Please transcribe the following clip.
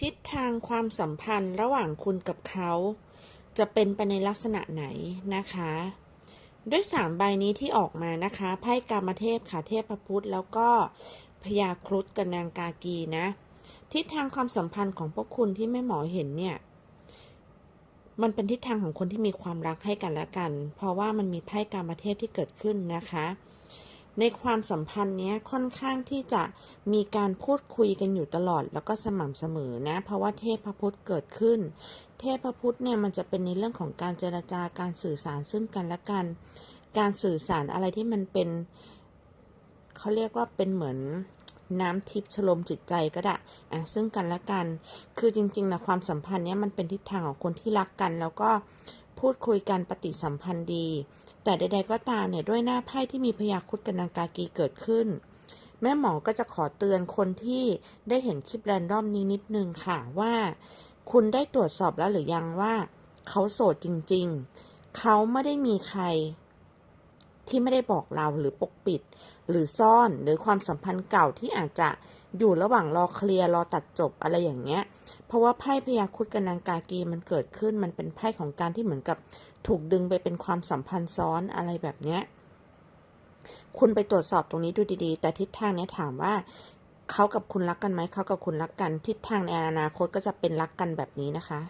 ทิศทางความสัมพันธ์ระหว่างคุณกับเขา จะเป็นไปในลักษณะไหนนะคะ ด้วยสามใบนี้ที่ออกมานะคะไพ่กามเทพค่ะเทพพุทธแล้วก็พญาครุฑกับนางกากีนะ ทิศทางความสัมพันธ์ของพวกคุณที่แม่หมอเห็นเนี่ย มันเป็นทิศทางของคนที่มีความรักให้กันและกัน เพราะว่ามันมีไพ่กามเทพที่เกิดขึ้นนะคะ ในความสัมพันธ์เนี้ยค่อนข้างที่จะมีการพูดคุยกันอยู่ตลอด แล้วก็สม่ำเสมอนะ เพราะว่าเทพพุทธเกิดขึ้น เทพพุทธเนี่ยมันจะเป็นในเรื่องของการเจรจาการสื่อสารซึ่งกันและกัน การสื่อสารอะไรที่มันเป็นเขาเรียกว่าเป็นเหมือนน้ำทิพย์ชโลมจิตใจก็ได้อะซึ่งกันและกัน คือจริงๆนะความสัมพันธ์เนี้ยมันเป็นทิศทางของคนที่รักกัน แล้วก็ พูดคุยกันปฏิสัมพันธ์ดี แต่ใด ๆ ก็ตามเนี่ยด้วยหน้าไพ่ที่มีพยาคุดกับนางกากีเกิดขึ้น แม่หมอก็จะขอเตือนคนที่ได้เห็นคลิปแรนดอมนี้นิดนึงค่ะว่า คุณได้ตรวจสอบแล้วหรือยังว่า เขาโสดจริง ๆ เขาไม่ได้มีใคร ที่ไม่ได้บอกเราหรือปกปิด หรือซ่อนหรือความสัมพันธ์เก่าที่อาจจะอยู่ระหว่างรอเคลียร์รอตัดจบอะไรอย่างเงี้ย เพราะว่าไพ่พยาคุดกับนางกากีมันเกิดขึ้นมันเป็นไพ่ของการที่เหมือนกับถูกดึงไปเป็นความสัมพันธ์ซ้อนอะไรแบบเนี้ยคุณไปตรวจสอบตรงนี้ดูดีๆ แต่ทิศทางเนี้ยถามว่าเขากับคุณรักกันไหมเขากับคุณรักกัน ทิศทางในอนาคตก็จะเป็นรักกันแบบนี้นะคะ